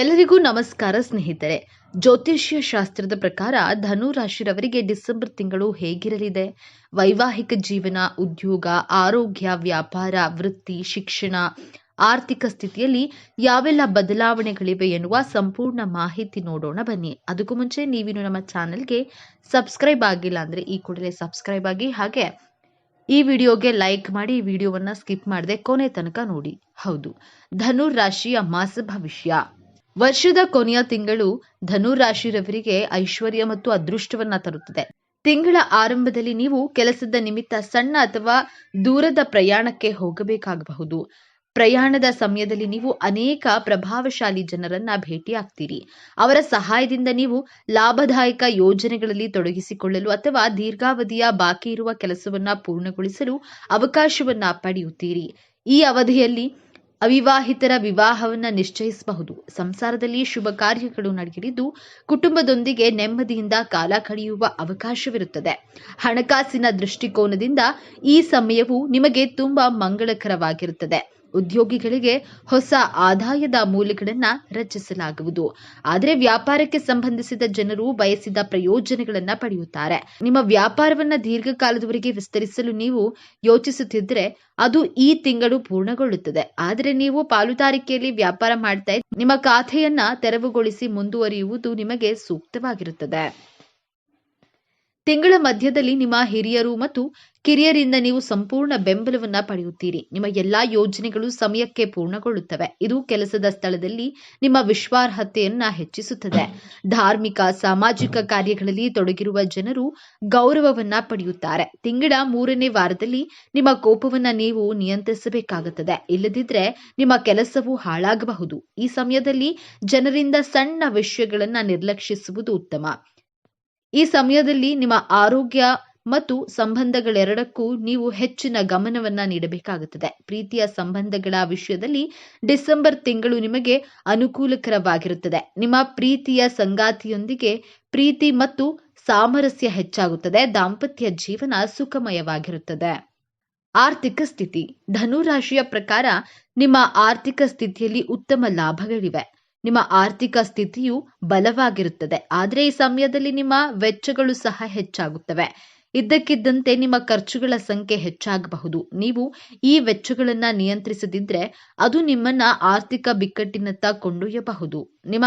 ಎಲ್ಲರಿಗೂ ನಮಸ್ಕಾರ ಸ್ನೇಹಿತರೆ. ಜ್ಯೋತಿಷ್ಯ ಶಾಸ್ತ್ರದ ಪ್ರಕಾರ ಧನು ರಾಶಿರವರಿಗೆ ಡಿಸೆಂಬರ್ ತಿಂಗಳು ಹೇಗಿರಲಿದೆ? ವೈವಾಹಿಕ ಜೀವನ, ಉದ್ಯೋಗ, ಆರೋಗ್ಯ, ವ್ಯಾಪಾರ, ವೃತ್ತಿ, ಶಿಕ್ಷಣ, ಆರ್ಥಿಕ ಸ್ಥಿತಿಯಲ್ಲಿ ಯಾವೆಲ್ಲ ಬದಲಾವಣೆಗಳಿವೆ ಎನ್ನುವ ಸಂಪೂರ್ಣ ಮಾಹಿತಿ ನೋಡೋಣ ಬನ್ನಿ. ಅದಕ್ಕೂ ಮುಂಚೆ ನೀವಿನ್ನು ನಮ್ಮ ಚಾನೆಲ್ಗೆ ಸಬ್ಸ್ಕ್ರೈಬ್ ಆಗಿಲ್ಲ ಅಂದರೆ ಈ ಕೂಡಲೇ ಸಬ್ಸ್ಕ್ರೈಬ್ ಆಗಿ. ಹಾಗೆ ಈ ವಿಡಿಯೋಗೆ ಲೈಕ್ ಮಾಡಿ ಈ ವಿಡಿಯೋವನ್ನ ಸ್ಕಿಪ್ ಮಾಡದೆ ಕೊನೆ ತನಕ ನೋಡಿ. ಹೌದು ಧನುರ್ ರಾಶಿಯ ಮಾಸ ಭವಿಷ್ಯ. ವರ್ಷದ ಕೊನೆಯ ತಿಂಗಳು ಧನುರಾಶಿರವರಿಗೆ ಐಶ್ವರ್ಯ ಮತ್ತು ಅದೃಷ್ಟವನ್ನ ತರುತ್ತದೆ. ತಿಂಗಳ ಆರಂಭದಲ್ಲಿ ನೀವು ಕೆಲಸದ ನಿಮಿತ್ತ ಸಣ್ಣ ಅಥವಾ ದೂರದ ಪ್ರಯಾಣಕ್ಕೆ ಹೋಗಬೇಕಾಗಬಹುದು. ಪ್ರಯಾಣದ ಸಮಯದಲ್ಲಿ ನೀವು ಅನೇಕ ಪ್ರಭಾವಶಾಲಿ ಜನರನ್ನ ಭೇಟಿಯಾಗ್ತೀರಿ. ಅವರ ಸಹಾಯದಿಂದ ನೀವು ಲಾಭದಾಯಕ ಯೋಜನೆಗಳಲ್ಲಿ ತೊಡಗಿಸಿಕೊಳ್ಳಲು ಅಥವಾ ದೀರ್ಘಾವಧಿಯ ಬಾಕಿ ಇರುವ ಕೆಲಸವನ್ನ ಪೂರ್ಣಗೊಳಿಸಲು ಅವಕಾಶವನ್ನ ಪಡೆಯುತ್ತೀರಿ. ಈ ಅವಧಿಯಲ್ಲಿ ಅವಿವಾಹಿತರ ವಿವಾಹವನ್ನು ನಿಶ್ಚಯಿಸಬಹುದು. ಸಂಸಾರದಲ್ಲಿ ಶುಭ ಕಾರ್ಯಗಳು ನಡೆಯಲಿದ್ದು ಕುಟುಂಬದೊಂದಿಗೆ ನೆಮ್ಮದಿಯಿಂದ ಕಾಲ ಕಳೆಯುವ ಅವಕಾಶವಿರುತ್ತದೆ. ಹಣಕಾಸಿನ ದೃಷ್ಟಿಕೋನದಿಂದ ಈ ಸಮಯವು ನಿಮಗೆ ತುಂಬಾ ಮಂಗಳಕರವಾಗಿರುತ್ತದೆ. ಉದ್ಯೋಗಿಗಳಿಗೆ ಹೊಸ ಆದಾಯದ ಮೂಲಗಳನ್ನ ರಚಿಸಲಾಗುವುದು. ಆದರೆ ವ್ಯಾಪಾರಕ್ಕೆ ಸಂಬಂಧಿಸಿದ ಜನರು ಬಯಸಿದ ಪ್ರಯೋಜನಗಳನ್ನ ಪಡೆಯುತ್ತಾರೆ. ನಿಮ್ಮ ವ್ಯಾಪಾರವನ್ನ ದೀರ್ಘಕಾಲದವರೆಗೆ ವಿಸ್ತರಿಸಲು ನೀವು ಯೋಚಿಸುತ್ತಿದ್ದರೆ ಅದು ಈ ತಿಂಗಳು ಪೂರ್ಣಗೊಳ್ಳುತ್ತದೆ. ಆದರೆ ನೀವು ಪಾಲುದಾರಿಕೆಯಲ್ಲಿ ವ್ಯಾಪಾರ ಮಾಡ್ತಾ ನಿಮ್ಮ ಖಾತೆಯನ್ನ ತೆರವುಗೊಳಿಸಿ ಮುಂದುವರಿಯುವುದು ನಿಮಗೆ ಸೂಕ್ತವಾಗಿರುತ್ತದೆ. ತಿಂಗಳ ಮಧ್ಯದಲ್ಲಿ ನಿಮ್ಮ ಹಿರಿಯರು ಮತ್ತು ಕಿರಿಯರಿಂದ ನೀವು ಸಂಪೂರ್ಣ ಬೆಂಬಲವನ್ನ ಪಡೆಯುತ್ತೀರಿ. ನಿಮ್ಮ ಎಲ್ಲಾ ಯೋಜನೆಗಳು ಸಮಯಕ್ಕೆ ಪೂರ್ಣಗೊಳ್ಳುತ್ತವೆ. ಇದು ಕೆಲಸದ ಸ್ಥಳದಲ್ಲಿ ನಿಮ್ಮ ವಿಶ್ವಾರ್ಹತೆಯನ್ನ ಹೆಚ್ಚಿಸುತ್ತದೆ. ಧಾರ್ಮಿಕ, ಸಾಮಾಜಿಕ ಕಾರ್ಯಗಳಲ್ಲಿ ತೊಡಗಿರುವ ಜನರು ಗೌರವವನ್ನ ಪಡೆಯುತ್ತಾರೆ. ತಿಂಗಳ ಮೂರನೇ ವಾರದಲ್ಲಿ ನಿಮ್ಮ ಕೋಪವನ್ನ ನೀವು ನಿಯಂತ್ರಿಸಬೇಕಾಗುತ್ತದೆ. ಇಲ್ಲದಿದ್ರೆ ನಿಮ್ಮ ಕೆಲಸವು ಹಾಳಾಗಬಹುದು. ಈ ಸಮಯದಲ್ಲಿ ಜನರಿಂದ ಸಣ್ಣ ವಿಷಯಗಳನ್ನ ನಿರ್ಲಕ್ಷಿಸುವುದು ಉತ್ತಮ. ಈ ಸಮಯದಲ್ಲಿ ನಿಮ್ಮ ಆರೋಗ್ಯ ಮತ್ತು ಸಂಬಂಧಗಳೆರಡಕ್ಕೂ ನೀವು ಹೆಚ್ಚಿನ ಗಮನವನ್ನ ನೀಡಬೇಕಾಗುತ್ತದೆ. ಪ್ರೀತಿಯ ಸಂಬಂಧಗಳ ವಿಷಯದಲ್ಲಿ ಡಿಸೆಂಬರ್ ತಿಂಗಳು ನಿಮಗೆ ಅನುಕೂಲಕರವಾಗಿರುತ್ತದೆ. ನಿಮ್ಮ ಪ್ರೀತಿಯ ಸಂಗಾತಿಯೊಂದಿಗೆ ಪ್ರೀತಿ ಮತ್ತು ಸಾಮರಸ್ಯ ಹೆಚ್ಚಾಗುತ್ತದೆ. ದಾಂಪತ್ಯ ಜೀವನ ಸುಖಮಯವಾಗಿರುತ್ತದೆ. ಆರ್ಥಿಕ ಸ್ಥಿತಿ. ಧನುರಾಶಿಯ ಪ್ರಕಾರ ನಿಮ್ಮ ಆರ್ಥಿಕ ಸ್ಥಿತಿಯಲ್ಲಿ ಉತ್ತಮ ಲಾಭಗಳಿವೆ. ನಿಮ್ಮ ಆರ್ಥಿಕ ಸ್ಥಿತಿಯು ಬಲವಾಗಿರುತ್ತದೆ. ಆದರೆ ಈ ಸಮಯದಲ್ಲಿ ನಿಮ್ಮ ವೆಚ್ಚಗಳು ಸಹ ಹೆಚ್ಚಾಗುತ್ತವೆ. ಇದ್ದಕ್ಕಿದ್ದಂತೆ ನಿಮ್ಮ ಖರ್ಚುಗಳ ಸಂಖ್ಯೆ ಹೆಚ್ಚಾಗಬಹುದು. ನೀವು ಈ ವೆಚ್ಚಗಳನ್ನ ನಿಯಂತ್ರಿಸದಿದ್ರೆ ಅದು ನಿಮ್ಮನ್ನ ಆರ್ಥಿಕ ಬಿಕ್ಕಟ್ಟಿನತ್ತ ಕೊಂಡೊಯ್ಯಬಹುದು. ನಿಮ್ಮ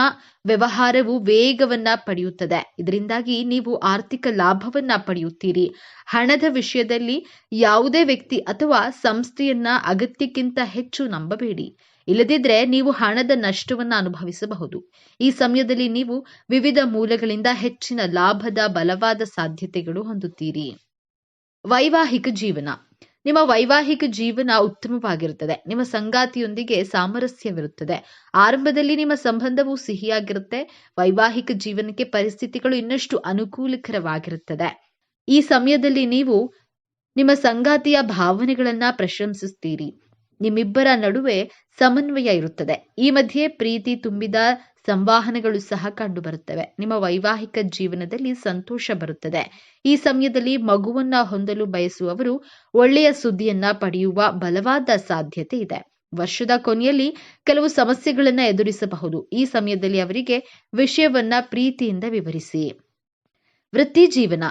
ವ್ಯವಹಾರವು ವೇಗವನ್ನ ಪಡೆಯುತ್ತದೆ. ಇದರಿಂದಾಗಿ ನೀವು ಆರ್ಥಿಕ ಲಾಭವನ್ನ ಪಡೆಯುತ್ತೀರಿ. ಹಣದ ವಿಷಯದಲ್ಲಿ ಯಾವುದೇ ವ್ಯಕ್ತಿ ಅಥವಾ ಸಂಸ್ಥೆಯನ್ನ ಅಗತ್ಯಕ್ಕಿಂತ ಹೆಚ್ಚು ನಂಬಬೇಡಿ. ಇಲ್ಲದಿದ್ರೆ ನೀವು ಹಣದ ನಷ್ಟವನ್ನ ಅನುಭವಿಸಬಹುದು. ಈ ಸಮಯದಲ್ಲಿ ನೀವು ವಿವಿಧ ಮೂಲಗಳಿಂದ ಹೆಚ್ಚಿನ ಲಾಭದ ಬಲವಾದ ಸಾಧ್ಯತೆಗಳು ಹೊಂದುತ್ತೀರಿ. ವೈವಾಹಿಕ ಜೀವನ. ನಿಮ್ಮ ವೈವಾಹಿಕ ಜೀವನ ಉತ್ತಮವಾಗಿರುತ್ತದೆ. ನಿಮ್ಮ ಸಂಗಾತಿಯೊಂದಿಗೆ ಸಾಮರಸ್ಯವಿರುತ್ತದೆ. ಆರಂಭದಲ್ಲಿ ನಿಮ್ಮ ಸಂಬಂಧವು ಸಿಹಿಯಾಗಿರುತ್ತೆ. ವೈವಾಹಿಕ ಜೀವನಕ್ಕೆ ಪರಿಸ್ಥಿತಿಗಳು ಇನ್ನಷ್ಟು ಅನುಕೂಲಕರವಾಗಿರುತ್ತದೆ. ಈ ಸಮಯದಲ್ಲಿ ನೀವು ನಿಮ್ಮ ಸಂಗಾತಿಯ ಭಾವನೆಗಳನ್ನ ಪ್ರಶಂಸಿಸ್ತೀರಿ. ನಿಮ್ಮಿಬ್ಬರ ನಡುವೆ ಸಮನ್ವಯ ಇರುತ್ತದೆ. ಈ ಮಧ್ಯೆ ಪ್ರೀತಿ ತುಂಬಿದ ಸಂವಾಹನಗಳು ಸಹ ಕಂಡುಬರುತ್ತವೆ. ನಿಮ್ಮ ವೈವಾಹಿಕ ಜೀವನದಲ್ಲಿ ಸಂತೋಷ ಬರುತ್ತದೆ. ಈ ಸಮಯದಲ್ಲಿ ಮಗುವನ್ನ ಹೊಂದಲು ಬಯಸುವವರು ಒಳ್ಳೆಯ ಸುದ್ದಿಯನ್ನ ಪಡೆಯುವ ಬಲವಾದ ಸಾಧ್ಯತೆ ಇದೆ. ವರ್ಷದ ಕೊನೆಯಲ್ಲಿ ಕೆಲವು ಸಮಸ್ಯೆಗಳನ್ನ ಎದುರಿಸಬಹುದು. ಈ ಸಮಯದಲ್ಲಿ ಅವರಿಗೆ ವಿಷಯವನ್ನ ಪ್ರೀತಿಯಿಂದ ವಿವರಿಸಿ. ವೃತ್ತಿ ಜೀವನ.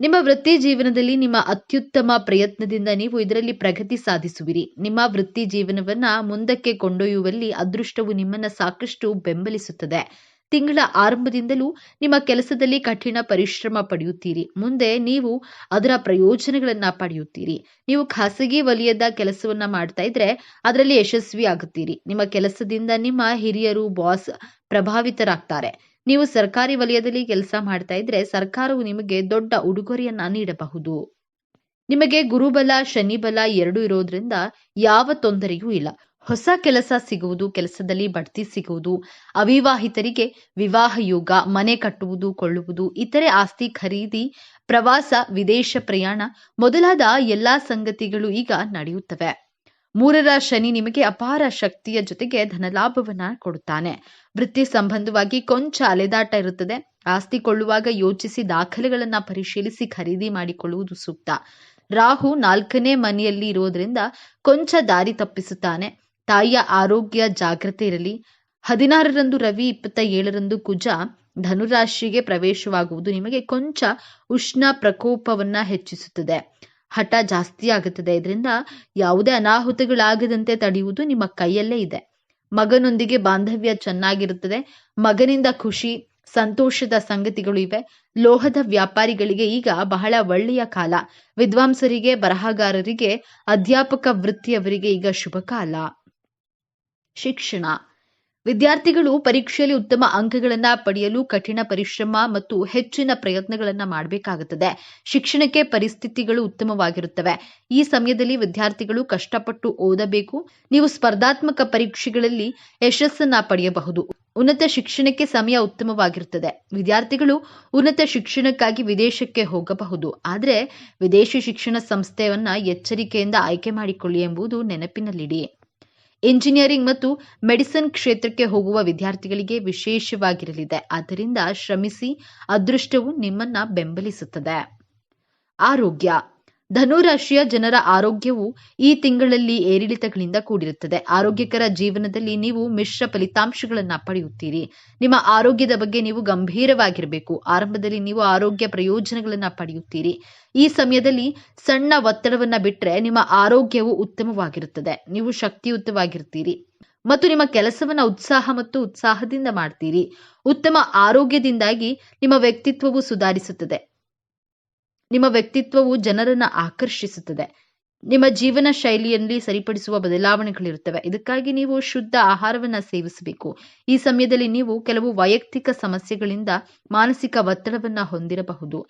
ನಿಮ್ಮ ವೃತ್ತಿ ಜೀವನದಲ್ಲಿ ನಿಮ್ಮ ಅತ್ಯುತ್ತಮ ಪ್ರಯತ್ನದಿಂದ ನೀವು ಇದರಲ್ಲಿ ಪ್ರಗತಿ ಸಾಧಿಸುವಿರಿ. ನಿಮ್ಮ ವೃತ್ತಿ ಜೀವನವನ್ನ ಮುಂದಕ್ಕೆ ಕೊಂಡೊಯ್ಯುವಲ್ಲಿ ಅದೃಷ್ಟವು ನಿಮ್ಮನ್ನ ಸಾಕಷ್ಟು ಬೆಂಬಲಿಸುತ್ತದೆ. ತಿಂಗಳ ಆರಂಭದಿಂದಲೂ ನಿಮ್ಮ ಕೆಲಸದಲ್ಲಿ ಕಠಿಣ ಪರಿಶ್ರಮ ಪಡೆಯುತ್ತೀರಿ. ಮುಂದೆ ನೀವು ಅದರ ಪ್ರಯೋಜನಗಳನ್ನ ಪಡೆಯುತ್ತೀರಿ. ನೀವು ಖಾಸಗಿ ವಲಯದ ಕೆಲಸವನ್ನ ಮಾಡ್ತಾ ಇದ್ರೆ ಅದರಲ್ಲಿ ಯಶಸ್ವಿ ಆಗುತ್ತೀರಿ ನಿಮ್ಮ ಕೆಲಸದಿಂದ ನಿಮ್ಮ ಹಿರಿಯರು ಬಾಸ್ ಪ್ರಭಾವಿತರಾಗ್ತಾರೆ. ನೀವು ಸರ್ಕಾರಿ ವಲಯದಲ್ಲಿ ಕೆಲಸ ಮಾಡ್ತಾ ಇದ್ರೆ ಸರ್ಕಾರವು ನಿಮಗೆ ದೊಡ್ಡ ಉಡುಗೊರೆಯನ್ನ ನೀಡಬಹುದು. ನಿಮಗೆ ಗುರುಬಲ, ಶನಿಬಲ ಎರಡು ಇರೋದ್ರಿಂದ ಯಾವ ತೊಂದರೆಯೂ ಇಲ್ಲ. ಹೊಸ ಕೆಲಸ ಸಿಗುವುದು, ಕೆಲಸದಲ್ಲಿ ಬಡ್ತಿ ಸಿಗುವುದು, ಅವಿವಾಹಿತರಿಗೆ ವಿವಾಹ ಯೋಗ, ಮನೆ ಕಟ್ಟುವುದು, ಕೊಳ್ಳುವುದು, ಇತರೆ ಆಸ್ತಿ ಖರೀದಿ, ಪ್ರವಾಸ, ವಿದೇಶ ಪ್ರಯಾಣ ಮೊದಲಾದ ಎಲ್ಲಾ ಸಂಗತಿಗಳು ಈಗ ನಡೆಯುತ್ತವೆ. ಮೂರರ ಶನಿ ನಿಮಗೆ ಅಪಾರ ಶಕ್ತಿಯ ಜೊತೆಗೆ ಧನಲಾಭವನ್ನ ಕೊಡುತ್ತಾನೆ. ವೃತ್ತಿ ಸಂಬಂಧವಾಗಿ ಕೊಂಚ ಅಲೆದಾಟ ಇರುತ್ತದೆ. ಆಸ್ತಿ ಕೊಳ್ಳುವಾಗ ಯೋಚಿಸಿ ದಾಖಲೆಗಳನ್ನ ಪರಿಶೀಲಿಸಿ ಖರೀದಿ ಮಾಡಿಕೊಳ್ಳುವುದು ಸೂಕ್ತ. ರಾಹು ನಾಲ್ಕನೇ ಮನೆಯಲ್ಲಿ ಇರೋದ್ರಿಂದ ಕೊಂಚ ದಾರಿ ತಪ್ಪಿಸುತ್ತಾನೆ. ತಾಯಿಯ ಆರೋಗ್ಯ ಜಾಗ್ರತೆ ಇರಲಿ. ಹದಿನಾರರಂದು ರವಿ ಇಪ್ಪತ್ತ ಏಳರಂದು ಕುಜ ಧನುರಾಶಿಗೆ ಪ್ರವೇಶವಾಗುವುದು ನಿಮಗೆ ಕೊಂಚ ಉಷ್ಣ ಪ್ರಕೋಪವನ್ನ ಹೆಚ್ಚಿಸುತ್ತದೆ. ಹಠ ಜಾಸ್ತಿ ಆಗುತ್ತದೆ. ಇದರಿಂದ ಯಾವುದೇ ಅನಾಹುತಗಳಾಗದಂತೆ ತಡೆಯುವುದು ನಿಮ್ಮ ಕೈಯಲ್ಲೇ ಇದೆ. ಮಗನೊಂದಿಗೆ ಬಾಂಧವ್ಯ ಚೆನ್ನಾಗಿರುತ್ತದೆ. ಮಗನಿಂದ ಖುಷಿ, ಸಂತೋಷದ ಸಂಗತಿಗಳು ಇವೆ. ಲೋಹದ ವ್ಯಾಪಾರಿಗಳಿಗೆ ಈಗ ಬಹಳ ಒಳ್ಳೆಯ ಕಾಲ. ವಿದ್ವಾಂಸರಿಗೆ, ಬರಹಗಾರರಿಗೆ, ಅಧ್ಯಾಪಕ ವೃತ್ತಿಯವರಿಗೆ ಈಗ ಶುಭ ಕಾಲ. ಶಿಕ್ಷಣ. ವಿದ್ಯಾರ್ಥಿಗಳು ಪರೀಕ್ಷೆಯಲ್ಲಿ ಉತ್ತಮ ಅಂಕಗಳನ್ನ ಪಡೆಯಲು ಕಠಿಣ ಪರಿಶ್ರಮ ಮತ್ತು ಹೆಚ್ಚಿನ ಪ್ರಯತ್ನಗಳನ್ನ ಮಾಡಬೇಕಾಗುತ್ತದೆ. ಶಿಕ್ಷಣಕ್ಕೆ ಪರಿಸ್ಥಿತಿಗಳು ಉತ್ತಮವಾಗಿರುತ್ತವೆ. ಈ ಸಮಯದಲ್ಲಿ ವಿದ್ಯಾರ್ಥಿಗಳು ಕಷ್ಟಪಟ್ಟು ಓದಬೇಕು. ನೀವು ಸ್ಪರ್ಧಾತ್ಮಕ ಪರೀಕ್ಷೆಗಳಲ್ಲಿ ಯಶಸ್ಸನ್ನ ಪಡೆಯಬಹುದು. ಉನ್ನತ ಶಿಕ್ಷಣಕ್ಕೆ ಸಮಯ ಉತ್ತಮವಾಗಿರುತ್ತದೆ. ವಿದ್ಯಾರ್ಥಿಗಳು ಉನ್ನತ ಶಿಕ್ಷಣಕ್ಕಾಗಿ ವಿದೇಶಕ್ಕೆ ಹೋಗಬಹುದು. ಆದರೆ ವಿದೇಶಿ ಶಿಕ್ಷಣ ಸಂಸ್ಥೆಯನ್ನ ಎಚ್ಚರಿಕೆಯಿಂದ ಆಯ್ಕೆ ಮಾಡಿಕೊಳ್ಳಿ ಎಂಬುದು ನೆನಪಿನಲ್ಲಿಡಿ. ಇಂಜಿನಿಯರಿಂಗ್ ಮತ್ತು ಮೆಡಿಸಿನ್ ಕ್ಷೇತ್ರಕ್ಕೆ ಹೋಗುವ ವಿದ್ಯಾರ್ಥಿಗಳಿಗೆ ವಿಶೇಷವಾಗಿರಲಿದೆ. ಆದ್ದರಿಂದ ಶ್ರಮಿಸಿ ಅದೃಷ್ಟವು ನಿಮ್ಮನ್ನ ಬೆಂಬಲಿಸುತ್ತದೆ. ಆರೋಗ್ಯ. ಧನುರಾಶಿಯ ಜನರ ಆರೋಗ್ಯವು ಈ ತಿಂಗಳಲ್ಲಿ ಏರಿಳಿತಗಳಿಂದ ಕೂಡಿರುತ್ತದೆ. ಆರೋಗ್ಯಕರ ಜೀವನದಲ್ಲಿ ನೀವು ಮಿಶ್ರ ಫಲಿತಾಂಶಗಳನ್ನು ಪಡೆಯುತ್ತೀರಿ. ನಿಮ್ಮ ಆರೋಗ್ಯದ ಬಗ್ಗೆ ನೀವು ಗಂಭೀರವಾಗಿರಬೇಕು. ಆರಂಭದಲ್ಲಿ ನೀವು ಆರೋಗ್ಯ ಪ್ರಯೋಜನಗಳನ್ನು ಪಡೆಯುತ್ತೀರಿ. ಈ ಸಮಯದಲ್ಲಿ ಸಣ್ಣ ಒತ್ತಡವನ್ನು ಬಿಟ್ಟರೆ ನಿಮ್ಮ ಆರೋಗ್ಯವು ಉತ್ತಮವಾಗಿರುತ್ತದೆ. ನೀವು ಶಕ್ತಿಯುತವಾಗಿರ್ತೀರಿ. ಮತ್ತು ನಿಮ್ಮ ಕೆಲಸವನ್ನ ಉತ್ಸಾಹ ಮತ್ತು ಉತ್ಸಾಹದಿಂದ ಮಾಡ್ತೀರಿ. ಉತ್ತಮ ಆರೋಗ್ಯದಿಂದಾಗಿ ನಿಮ್ಮ ವ್ಯಕ್ತಿತ್ವವು ಸುಧಾರಿಸುತ್ತದೆ. ನಿಮ್ಮ ವ್ಯಕ್ತಿತ್ವವು ಜನರನ್ನ ಆಕರ್ಷಿಸುತ್ತದೆ. ನಿಮ್ಮ ಜೀವನ ಶೈಲಿಯಲ್ಲಿ ಸರಿಪಡಿಸುವ ಬದಲಾವಣೆಗಳಿರುತ್ತವೆ. ಇದಕ್ಕಾಗಿ ನೀವು ಶುದ್ಧ ಆಹಾರವನ್ನ ಸೇವಿಸಬೇಕು. ಈ ಸಮಯದಲ್ಲಿ ನೀವು ಕೆಲವು ವೈಯಕ್ತಿಕ ಸಮಸ್ಯೆಗಳಿಂದ ಮಾನಸಿಕ ಒತ್ತಡವನ್ನ ಹೊಂದಿರಬಹುದು.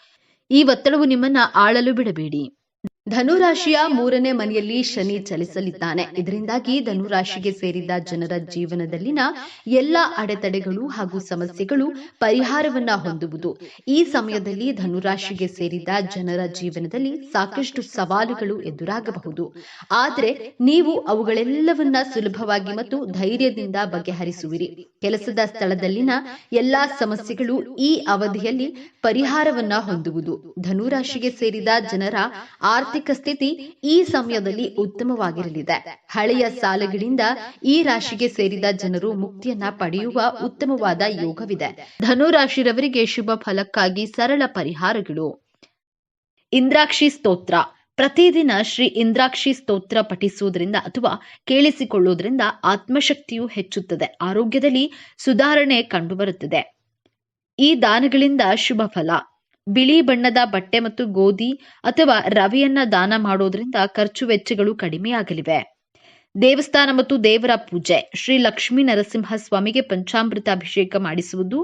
ಈ ಒತ್ತಡವು ನಿಮ್ಮನ್ನ ಆಳಲು ಬಿಡಬೇಡಿ. ಧನುರಾಶಿಯ ಮೂರನೇ ಮನೆಯಲ್ಲಿ ಶನಿ ಚಲಿಸಲಿದ್ದಾನೆ. ಇದರಿಂದಾಗಿ ಧನುರಾಶಿಗೆ ಸೇರಿದ ಜನರ ಜೀವನದಲ್ಲಿನ ಎಲ್ಲ ಅಡೆತಡೆಗಳು ಹಾಗೂ ಸಮಸ್ಯೆಗಳು ಪರಿಹಾರವನ್ನ ಹೊಂದುವುದು. ಈ ಸಮಯದಲ್ಲಿ ಧನುರಾಶಿಗೆ ಸೇರಿದ ಜನರ ಜೀವನದಲ್ಲಿ ಸಾಕಷ್ಟು ಸವಾಲುಗಳು ಎದುರಾಗಬಹುದು. ಆದರೆ ನೀವು ಅವುಗಳೆಲ್ಲವನ್ನ ಸುಲಭವಾಗಿ ಮತ್ತು ಧೈರ್ಯದಿಂದ ಬಗೆಹರಿಸುವಿರಿ. ಕೆಲಸದ ಸ್ಥಳದಲ್ಲಿನ ಎಲ್ಲಾ ಸಮಸ್ಯೆಗಳು ಈ ಅವಧಿಯಲ್ಲಿ ಪರಿಹಾರವನ್ನ ಹೊಂದುವುದು. ಧನುರಾಶಿಗೆ ಸೇರಿದ ಜನರ ಆರ್ಥಿಕ ಸ್ಥಿತಿ ಈ ಸಮಯದಲ್ಲಿ ಉತ್ತಮವಾಗಿರಲಿದೆ. ಹಳೆಯ ಸಾಲಗಳಿಂದ ಈ ರಾಶಿಗೆ ಸೇರಿದ ಜನರು ಮುಕ್ತಿಯನ್ನ ಪಡೆಯುವ ಉತ್ತಮವಾದ ಯೋಗವಿದೆ. ಧನುರಾಶಿರವರಿಗೆ ಶುಭ ಫಲಕ್ಕಾಗಿ ಸರಳ ಪರಿಹಾರಗಳು. ಇಂದ್ರಾಕ್ಷಿ ಸ್ತೋತ್ರ. ಪ್ರತಿದಿನ ಶ್ರೀ ಇಂದ್ರಾಕ್ಷಿ ಸ್ತೋತ್ರ ಪಠಿಸುವುದರಿಂದ ಅಥವಾ ಕೇಳಿಸಿಕೊಳ್ಳುವುದರಿಂದ ಆತ್ಮಶಕ್ತಿಯು ಹೆಚ್ಚುತ್ತದೆ. ಆರೋಗ್ಯದಲ್ಲಿ ಸುಧಾರಣೆ ಕಂಡುಬರುತ್ತದೆ. ಈ ದಾನಗಳಿಂದ ಶುಭ ಫಲ. ಬಿಳಿ ಬಣ್ಣದ ಬಟ್ಟೆ ಮತ್ತು ಗೋಧಿ ಅಥವಾ ರವೆಯನ್ನ ದಾನ ಮಾಡೋದ್ರಿಂದ ಖರ್ಚು ವೆಚ್ಚಗಳು ಕಡಿಮೆಯಾಗಲಿವೆ ದೇವಸ್ಥಾನ ಮತ್ತು ದೇವರ ಪೂಜೆ, ಶ್ರೀ ಲಕ್ಷ್ಮೀ ನರಸಿಂಹ ಸ್ವಾಮಿಗೆ ಪಂಚಾಮೃತ ಅಭಿಷೇಕ ಮಾಡಿಸುವುದು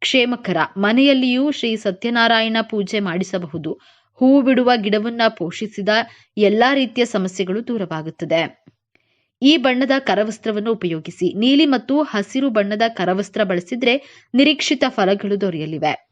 ಕ್ಷೇಮಕರ. ಮನೆಯಲ್ಲಿಯೂ ಶ್ರೀ ಸತ್ಯನಾರಾಯಣ ಪೂಜೆ ಮಾಡಿಸಬಹುದು. ಹೂ ಬಿಡುವ ಗಿಡವನ್ನ ಪೋಷಿಸಿದ ಎಲ್ಲಾ ರೀತಿಯ ಸಮಸ್ಯೆಗಳು ದೂರವಾಗುತ್ತದೆ. ಈ ಬಣ್ಣದ ಕರವಸ್ತ್ರವನ್ನು ಉಪಯೋಗಿಸಿ, ನೀಲಿ ಮತ್ತು ಹಸಿರು ಬಣ್ಣದ ಕರವಸ್ತ್ರ ಬಳಸಿದ್ರೆ ನಿರೀಕ್ಷಿತ ಫಲಗಳು ದೊರೆಯಲಿವೆ.